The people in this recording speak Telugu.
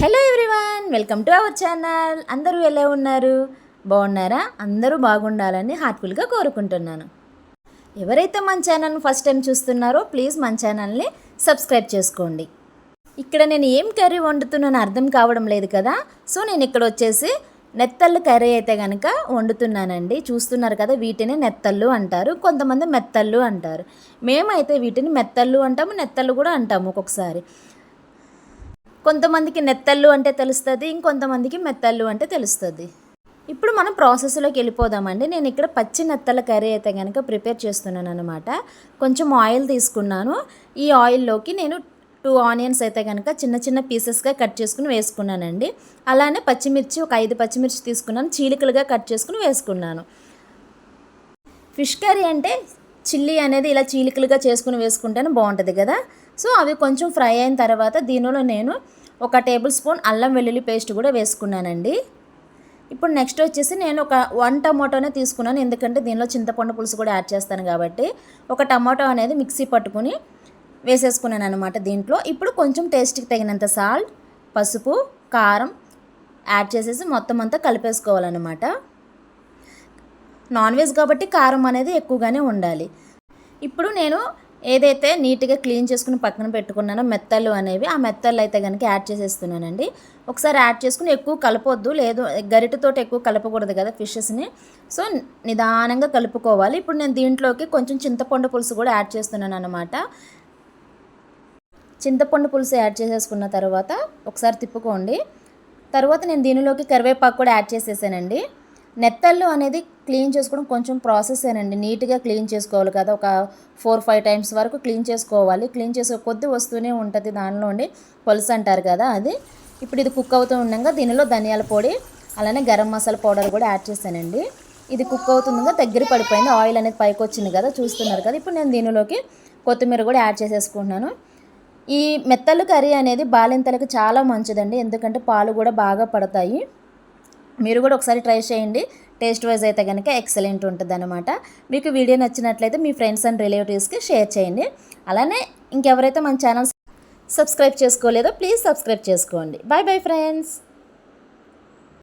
Hello everyone welcome to our channel అందరూ ఎలా ఉన్నారు? బాగున్నారా? అందరూ బాగుండాలని హార్ట్ఫుల్గా కోరుకుంటున్నాను. ఎవరైతే మన ఛానల్ని ఫస్ట్ టైం చూస్తున్నారో ప్లీజ్ మన ఛానల్ని సబ్స్క్రైబ్ చేసుకోండి. ఇక్కడ నేను ఏం కర్రీ వండుతున్నానో అర్థం కావడం లేదు కదా? సో నేను ఇక్కడ వచ్చేసి నెత్తళ్ళు కర్రీ అయితే కనుక వండుతున్నానండి. చూస్తున్నారు కదా వీటిని నెత్తళ్ళు అంటారు కొంతమంది మెత్తళ్ళు అంటారు. మేమైతే వీటిని మెత్తళ్ళు అంటాము నెత్తళ్ళు కూడా అంటాము ఒక్కొక్కసారి. కొంతమందికి నెత్తళ్ళు అంటే తెలుస్తుంది ఇంకొంతమందికి మెత్తళ్ళు అంటే తెలుస్తుంది. ఇప్పుడు మనం ప్రాసెస్లోకి వెళ్ళిపోదామండి. నేను ఇక్కడ పచ్చి నెత్తల కర్రీ అయితే కనుక ప్రిపేర్ చేస్తున్నాను అనమాట కొంచెం ఆయిల్ తీసుకున్నాను. ఈ ఆయిల్లోకి నేను టూ ఆనియన్స్ అయితే కనుక చిన్న చిన్న పీసెస్గా కట్ చేసుకుని వేసుకున్నానండి. అలానే పచ్చిమిర్చి ఒక ఐదు పచ్చిమిర్చి తీసుకున్నాను. చీలికలుగా కట్ చేసుకుని వేసుకున్నాను. ఫిష్ కర్రీ అంటే చిల్లీ అనేది ఇలా చీలికలుగా చేసుకుని వేసుకుంటేనే బాగుంటుంది కదా. సో అవి కొంచెం ఫ్రై అయిన తర్వాత దీనిలో నేను ఒక టేబుల్ స్పూన్ అల్లం వెల్లుల్లి పేస్ట్ కూడా వేసుకున్నానండి. ఇప్పుడు నెక్స్ట్ వచ్చేసి నేను ఒక వన్ టమాటోనే తీసుకున్నాను. ఎందుకంటే దీనిలో చింతపండు పులుసు కూడా యాడ్ చేస్తాను కాబట్టి ఒక టమాటో అనేది మిక్సీ పట్టుకుని వేసేసుకున్నాను అనమాట దీంట్లో. ఇప్పుడు కొంచెం టేస్ట్కి తగినంత సాల్ట్ పసుపు కారం యాడ్ చేసేసి మొత్తం అంతా కలిపేసుకోవాలన్నమాట. నాన్ వెజ్ కాబట్టి కారం అనేది ఎక్కువగానే ఉండాలి. ఇప్పుడు నేను ఏదైతే నీట్గా క్లీన్ చేసుకుని పక్కన పెట్టుకున్నానో మెత్తలు అనేవి ఆ మెత్తలు అయితే కనుక యాడ్ చేసేస్తున్నానండి. ఒకసారి యాడ్ చేసుకుని ఎక్కువ కలపొద్దు లేదు గరిటతో ఎక్కువ కలపకూడదు కదా ఫిషెస్ని. సో నిదానంగా కలుపుకోవాలి. ఇప్పుడు నేను దీంట్లోకి కొంచెం చింతపండు పులుసు కూడా యాడ్ చేస్తున్నాను అనమాట చింతపండు పులుసు యాడ్ చేసేసుకున్న తర్వాత ఒకసారి తిప్పుకోండి. తర్వాత నేను దీనిలోకి కరివేపాకు కూడా యాడ్ చేసేసానండి. నెత్తళ్ళు అనేది క్లీన్ చేసుకోవడం కొంచెం ప్రాసెస్ ఏనండి. నీట్గా క్లీన్ చేసుకోవాలి కదా. ఒక ఫోర్ ఫైవ్ టైమ్స్ వరకు క్లీన్ చేసుకోవాలి. క్లీన్ చేసే కొద్ది వస్తూనే ఉంటుంది దానిలోండి పులుసు అంటారు కదా అది. ఇప్పుడు ఇది కుక్ అవుతూ ఉండగా దీనిలో ధనియాల పొడి అలానే గరం మసాలా పౌడర్ కూడా యాడ్ చేశానండి. ఇది కుక్ అవుతుండగా దగ్గర పడిపోయింది. ఆయిల్ అనేది పైకి వచ్చింది కదా చూస్తున్నారు కదా. ఇప్పుడు నేను దీనిలోకి కొత్తిమీర కూడా యాడ్ చేసేసుకుంటున్నాను. ఈ మెత్తలు కర్రీ అనేది బాలింతలకు చాలా మంచిదండి. ఎందుకంటే పాలు కూడా బాగా పడతాయి. మీరు కూడా ఒకసారి ట్రై చేయండి. టేస్ట్ వైజ్ అయితే కనుక ఎక్సలెంట్ ఉంటుంది అనమాట మీకు వీడియో నచ్చినట్లయితే మీ ఫ్రెండ్స్ అండ్ రిలేటివ్స్కి షేర్ చేయండి. అలానే ఇంకెవరైతే మన ఛానల్ సబ్స్క్రైబ్ చేసుకోలేదో ప్లీజ్ సబ్స్క్రైబ్ చేసుకోండి. Bye bye friends